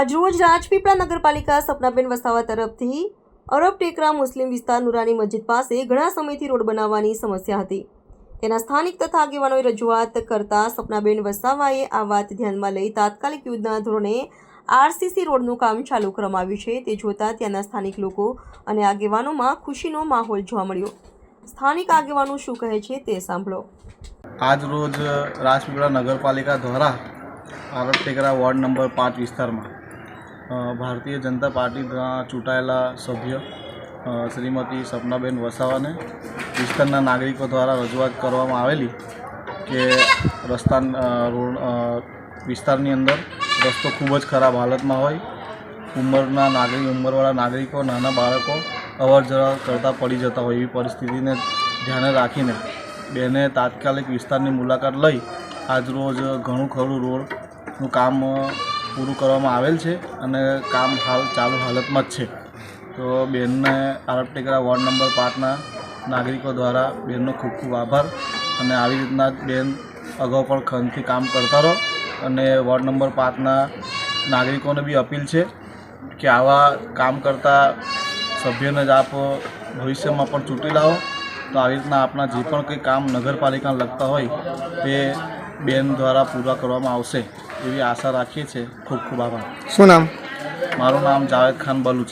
આજરોજ રાજપીપળા નગરપાલિકા સપનાબેન વસાવા તરફથી અરબ ટેકરા મુસ્લિમ વિસ્તાર નુરાની મસ્જિદ પાસે ઘણા સમયથી રોડ બનાવવાની સમસ્યા હતી. તેના સ્થાનિક તથા આગેવાનોએ રજૂઆત કરતા સપનાબેન વસાવાએ આ વાત ધ્યાનમાં લઈ તાત્કાલિક યુદ્ધના ધોરણે આરસીસી રોડનું કામ ચાલુ કરવામાં આવ્યું છે. તે જોતા ત્યાંના સ્થાનિક લોકો અને આગેવાનોમાં ખુશીનો માહોલ જોવા મળ્યો. સ્થાનિક આગેવાનો શું કહે છે તે સાંભળો. આજ રોજ રાજપીપળા નગરપાલિકા દ્વારા આરબ ટેકરા વોર્ડ નંબર પાંચ વિસ્તારમાં ભારતીય જનતા પાર્ટી દ્વારા ચૂંટાયેલા સભ્ય શ્રીમતી સપનાબેન વસાવાને વિસ્તારના નાગરિકો દ્વારા રજૂઆત કરવામાં આવેલી કે રસ્તા રોડ વિસ્તારની અંદર રસ્તો ખૂબ જ ખરાબ હાલતમાં હોય. ઉંમરના નાગરિક, ઉંમરવાળા નાગરિકો, નાના બાળકો અવર જવર કરતાં પડી જતા હોય એવી પરિસ્થિતિને ધ્યાને રાખીને બેને તાત્કાલિક વિસ્તારની મુલાકાત લઈ આજરોજ ઘણું ખરું રોડનું કામ પૂરું કરવામાં આવેલ છે અને કામ હાલ ચાલુ હાલતમાં જ છે. તો બેનને આરબટેકરા વોર્ડ નંબર પાંચના નાગરિકો દ્વારા બેનનો ખૂબ ખૂબ આભાર અને આવી રીતના જ બેન અગાઉ પણ ખંતથી કામ કરતા રહો અને વોર્ડ નંબર પાંચના નાગરિકોને બી અપીલ છે કે આવા કામ કરતા સભ્યોને જ આપ ભવિષ્યમાં પણ ચૂંટી લાવો. તો આવી રીતના આપણા જે પણ કંઈ કામ નગરપાલિકાને લગતા હોય તે બેન દ્વારા પૂરા કરવામાં આવશે એવી આશા રાખીએ છીએ. ખૂબ ખૂબ આભાર. શું નામ? મારું નામ જાવેદ ખાન બલુચ.